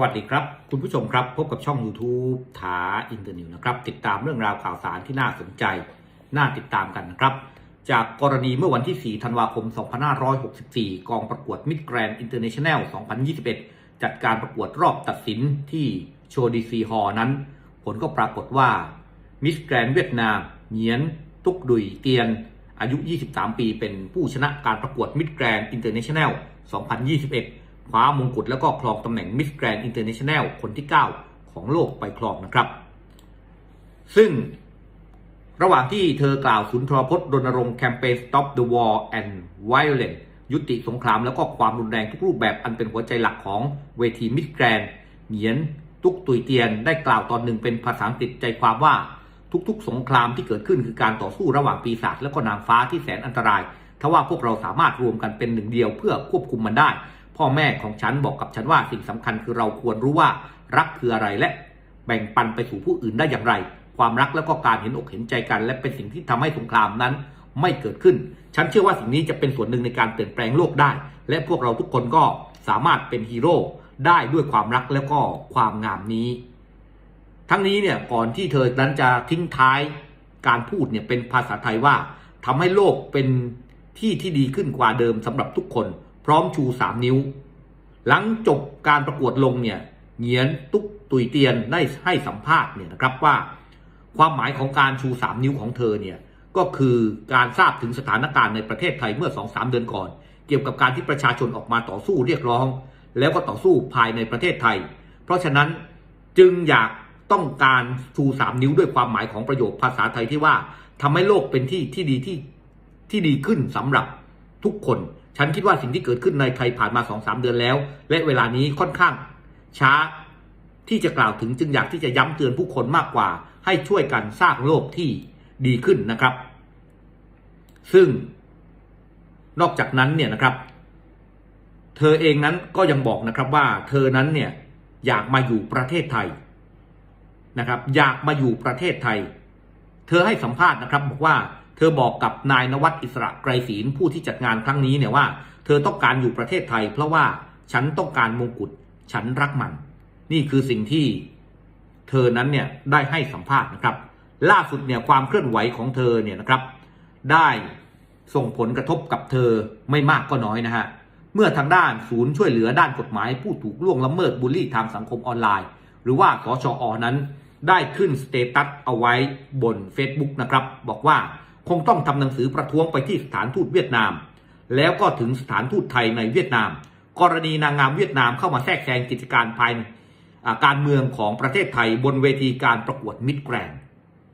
วัสดีครับ คุณผู้ชมครับ พบกับช่อง YouTube ถาอินเตอร์นิวนะครับ ติดตามเรื่องราวข่าวสารที่น่าสนใจ น่าติดตามกันนะครับ จากกรณีเมื่อวันที่ 4 ธันวาคม 2564 กองประกวด Mid Grand International 2021 จัดการประกวดรอบตัดสินที่โชดีซีฮอนั้น ผลก็ปรากฏว่ามิสแกรนเวียดนามเหียน ตุกดุยเตียน อายุ 23 ปี เป็นผู้ชนะการประกวด Mid Grand International 2021 คว้ามงกุฎแล้วก็ครองตำแหน่ง Miss Grand International คนที่ 9 ของโลกไปครองนะครับ ซึ่งระหว่างที่เธอกล่าวสุนทรพจน์รณรงค์แคมเปญ Stop the War and Violence ยุติสงครามแล้วก็ความรุนแรงทุกรูปแบบอันเป็นหัวใจหลักของเวที Miss Grand เหงียนตุกตุยเตียนได้กล่าวตอนหนึ่งเป็นภาษาอังกฤษใจความว่าทุกๆ สงครามที่เกิดขึ้นคือการต่อสู้ระหว่างปีศาจและก็นางฟ้าที่แสนอันตรายทว่าพวกเราสามารถรวมกันเป็นหนึ่งเดียวเพื่อควบคุมมันได้ พ่อแม่ของฉันบอกกับฉันว่าสิ่งสำคัญคือเราควรรู้ว่ารักคืออะไรและแบ่งปันไปสู่ผู้อื่นได้อย่างไร ความรักแล้วก็การเห็นอกเห็นใจกัน และเป็นสิ่งที่ทำให้สงครามนั้นไม่เกิดขึ้น ฉันเชื่อว่าสิ่งนี้จะเป็นส่วนหนึ่งในการเปลี่ยนแปลงโลกได้ และพวกเราทุกคนก็สามารถเป็นฮีโร่ได้ด้วยความรักแล้วก็ความงามนี้ ทั้งนี้เนี่ยก่อนที่เธอนั้นจะทิ้งท้ายการพูดเนี่ยเป็นภาษาไทยว่าทำให้โลกเป็นที่ที่ดีขึ้นกว่าเดิมสำหรับทุกคน พร้อมชูสามนิ้ว หลังจบการประกวดลงเนี่ยเหงียนตุ๊กตุยเตียนได้ให้สัมภาษณ์เนี่ยนะครับว่า ความหมายของการชูสามนิ้วของเธอเนี่ยก็คือการทราบถึงสถานการณ์ในประเทศไทยเมื่อสองสามเดือนก่อน เกี่ยวกับการที่ประชาชนออกมาต่อสู้เรียกร้อง แล้วก็ต่อสู้ภายในประเทศไทย เพราะฉะนั้นจึงอยากต้องการชูสามนิ้วด้วยความหมายของประโยคภาษาไทยที่ว่าทำให้โลกเป็นที่ที่ดีที่ที่ดีขึ้นสำหรับทุกคน ฉันคิดว่าสิ่งที่เกิดขึ้นในไทยผ่านมาสองสามเดือนแล้ว และเวลานี้ค่อนข้างช้าที่จะกล่าวถึงจึงอยากที่จะย้ำเตือนผู้คนมากกว่า ให้ช่วยกันสร้างโลกที่ดีขึ้นนะครับ ซึ่งนอกจากนั้นเนี่ยนะครับ เธอเองนั้นก็ยังบอกนะครับว่าเธอนั้นเนี่ยอยากมาอยู่ประเทศไทยนะครับ อยากมาอยู่ประเทศไทย เธอให้สัมภาษณ์นะครับบอกว่า ธอบอกกับนายนวัดอิสระไกรศีลผู้ที่จัดงานครั้งนี้เนี่ยว่า เธอต้องการอยู่ประเทศไทย เพราะว่าฉันต้องการมงกุฎฉันรักมัน นี่คือสิ่งที่เธอนั้นเนี่ยได้ให้สัมภาษณ์นะครับ ล่าสุดเนี่ยความเคลื่อนไหวของเธอเนี่ยนะครับ ได้ส่งผลกระทบกับเธอไม่มากก็น้อยนะฮะเมื่อทางด้านศูนย์ช่วยเหลือด้านกฎหมาย ผู้ถูกล่วงละเมิดบูลลี่ทางสังคมออนไลน์ หรือว่าสชอนั้น ได้ขึ้นสเตตัสเอาไว้บน Facebook นะครับ บอกว่า คงต้องทำหนังสือประท้วงไปที่สถานทูตเวียดนาม แล้วก็ถึงสถานทูตไทยในเวียดนาม กรณีนางงามเวียดนามเข้ามาแทรกแซงกิจการภายในการเมืองของประเทศไทยบนเวทีการประกวดมิดแกรน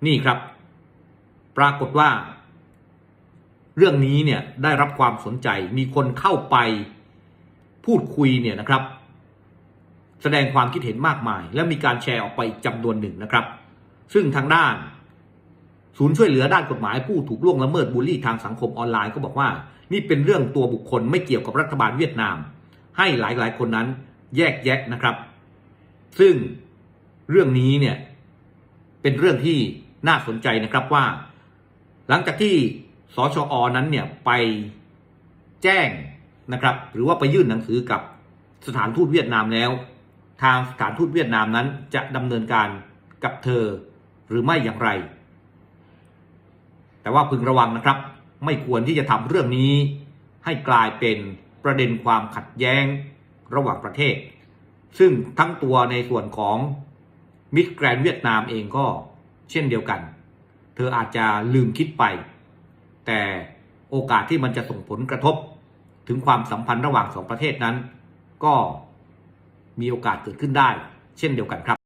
นี่ครับ ปรากฏว่า เรื่องนี้เนี่ยได้รับความสนใจมีคนเข้าไปพูดคุยเนี่ยนะครับ แสดงความคิดเห็นมากมาย และมีการแชร์ออกไปจำนวนหนึ่งนะครับ ซึ่งทางด้าน ศูนย์ช่วยเหลือด้านกฎหมายผู้ถูกล่วงละเมิดบูลลี่ทางสังคมออนไลน์ก็บอกว่า นี่เป็นเรื่องตัวบุคคลไม่เกี่ยวกับรัฐบาลเวียดนาม ให้หลายๆคนนั้นแยกแยะนะครับ ซึ่งเรื่องนี้เนี่ยเป็นเรื่องที่น่าสนใจนะครับว่า หลังจากที่สชอนั้นเนี่ยไปแจ้งนะครับ หรือว่าไปยื่นหนังสือกับสถานทูตเวียดนามแล้ว ทางสถานทูตเวียดนามนั้นจะดำเนินการกับเธอหรือไม่อย่างไร แต่ว่าพึงระวังนะครับ ไม่ควรที่จะทำเรื่องนี้ ให้กลายเป็นประเด็นความขัดแย้งระหว่างประเทศ ซึ่งทั้งตัวในส่วนของมิสแกรนเวียดนามเองก็เช่นเดียวกัน เธออาจจะลืมคิดไป แต่โอกาสที่มันจะส่งผลกระทบ ถึงความสัมพันธ์ระหว่างสองประเทศนั้น ก็มีโอกาสเกิดขึ้นได้ เช่นเดียวกันครับ